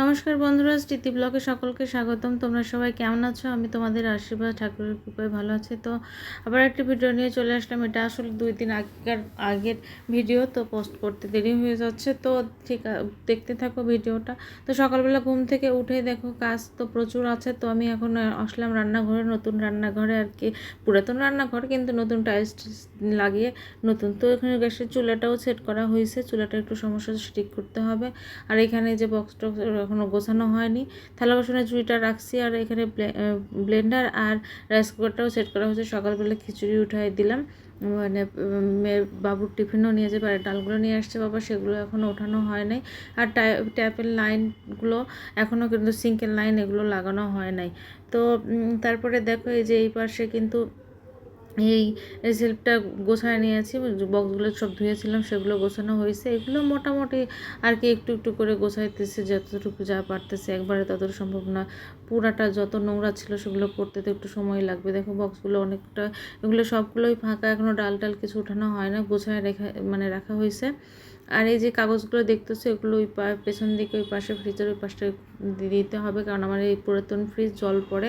নমস্কার বন্ধুরা, স্মৃতি ব্লগে সকলকে স্বাগতম। তোমরা সবাই কেমন আছো? আমি তোমাদের আশীর্বাদ, ঠাকুরের কৃপায় ভালো আছি। তো আবার একটি ভিডিও নিয়ে চলে আসলাম। এটা আসলে দুই দিন আগেকার, আগের ভিডিও তো পোস্ট করতে দেরি হয়ে যাচ্ছে। তো ঠিক দেখতে থাকো ভিডিওটা তো সকালবেলা ঘুম থেকে উঠে দেখো, কাজ তো প্রচুর আছে। তো আমি এখন আসলাম রান্নাঘরে, নতুন রান্নাঘরে আর কি। পুরাতন রান্নাঘর, কিন্তু নতুন টাইলস লাগিয়ে নতুন। তো এখানে গ্যাসের চুলাটাও সেট করা হয়েছে। চুলাটা একটু সমস্যা ঠিক করতে হবে। আর এখানে যে বক্স টক্স এখনও গোছানো হয়নি। থালা বাসনের ঝুড়িটা রাখছি আর এখানে ব্লেন্ডার আর রাইস কুকারটাও সেট করা হয়েছে। সকালবেলা খিচুড়ি উঠাই দিলাম। মানে মেয়ের বাবুর টিফিনও নিয়ে যাবে আর ডালগুলো নিয়ে আসছে বাবা, সেগুলো এখনও ওঠানো হয় নাই। আর ট্যাপের লাইনগুলো এখনও কিন্তু সিঙ্কের লাইন এগুলো লাগানো হয় নাই। তো তারপরে দেখো এই যে এই পাশে কিন্তু এই সেলফটা গোছায় নিয়েছি বক্সগুলো সব ধুয়েছিলাম, সেগুলো গোছানো হয়েছে। এগুলো মোটামুটি আর কি একটু একটু করে গোছাইতেছে, যতটুকু যা পারতেছে। একবারে তত সম্ভব না। পুরাটা যত নোংরা ছিল সেগুলো করতে তো একটু সময় লাগবে। দেখো বক্সগুলো অনেকটা, এগুলো সবগুলোই ফাঁকা এখনও ডাল টাল কিছু উঠানো হয় না, গোছায় রেখা মানে রাখা হয়েছে। আর এই যে কাগজগুলো দেখতেছো, এগুলো ওই পা, পেছন দিকে ওই পাশে ফ্রিজের ওই পাশটা দিতে হবে, কারণ আমার এই পুরাতন ফ্রিজ জল পড়ে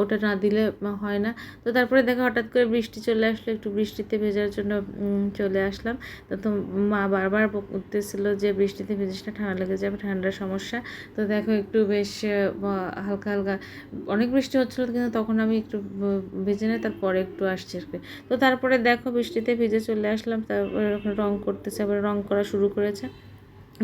ওটা না দিলে হয় না। তো তারপরে দেখো হঠাৎ করে বৃষ্টি চলে আসলো, একটু বৃষ্টিতে ভেজার জন্য চলে আসলাম। তো মা বারবার বলতেছিল যে বৃষ্টিতে ভেজিস না, ঠান্ডা লেগে যাবে, ঠান্ডার সমস্যা। তো দেখো একটু বেশ হালকা হালকা, অনেক বৃষ্টি হচ্ছিল কিন্তু তখন আমি একটু ভেজে নেই, তারপরে একটু আসছি আর কি। তো তারপরে দেখো বৃষ্টিতে ভিজে চলে আসলাম, তারপরে রং করতেছে, আবার রং করা শুরু করেছে।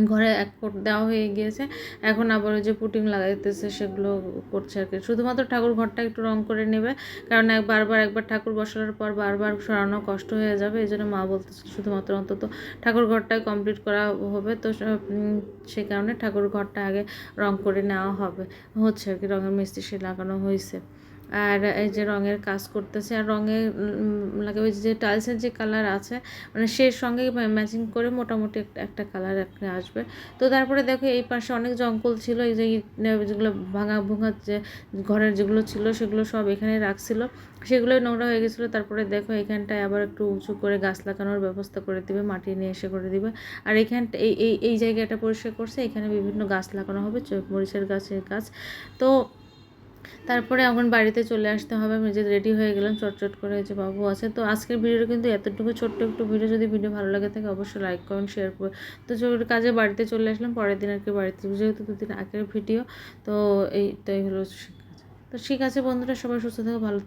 ঘরে এক কোট দেওয়া হয়ে গিয়েছে। এখন আবার ওই যে পুটিং লাগাইতেছে, সেগুলো করছে আর কি। শুধুমাত্র ঠাকুর ঘরটা একটু রং করে নেবে, কারণ এক বারবার একবার ঠাকুর বসানোর পর বারবার সরানো কষ্ট হয়ে যাবে, এই জন্য মা বলতেছে শুধুমাত্র অন্তত ঠাকুর ঘরটাই কমপ্লিট করা হবে। তো সে- কারণে ঠাকুর ঘরটা আগে রং করে নেওয়া হবে। হচ্ছে আর কি, রঙের মিস্ত্রি সে লাগানো হয়েছে আর এই যে রঙের কাজ করতেছে, আর রঙের লাগে ওই যে টাইলসের যে কালার আছে মানে সেই সঙ্গে ম্যাচিং করে মোটামুটি একটা একটা কালার আসবে। তো তারপরে দেখো এই পাশে অনেক জঙ্গল ছিল, এই যে যেগুলো ভাঙা, ভুঙা যে ঘরের যেগুলো ছিল, সেগুলো সব এখানে রাখছিল। সেগুলো নোংরা হয়ে গেছিল। তারপরে দেখো এখানটায় আবার একটু উঁচু করে গাছ লাগানোর ব্যবস্থা করে দিবে, মাটি নিয়ে এসে করে দিবে। আর এখানটা, এই এই এই জায়গাটা পরিষ্কার করছে, এখানে বিভিন্ন গাছ লাগানো হবে মরিচের গাছের গাছ। তো তারপরে এখন বাড়িতে চলে আসতে হবে, আমি যে রেডি হয়ে গেলাম চটচট করে যে বাবু আছে। তো আজকের ভিডিওটা কিন্তু এতটুকু, ছোট্ট একটু ভিডিও, যদি ভিডিও ভালো লাগে থাকে অবশ্যই লাইক কমেন্ট শেয়ার করে তো কাজে বাড়িতে চলে আসলাম, পরের দিন আর কি বাড়িতে, যেহেতু দুদিন আগের ভিডিও, তো এই তো এই হলো তো ঠিক আছে বন্ধুরা, সবাই সুস্থ থাকো, ভালো থাকো।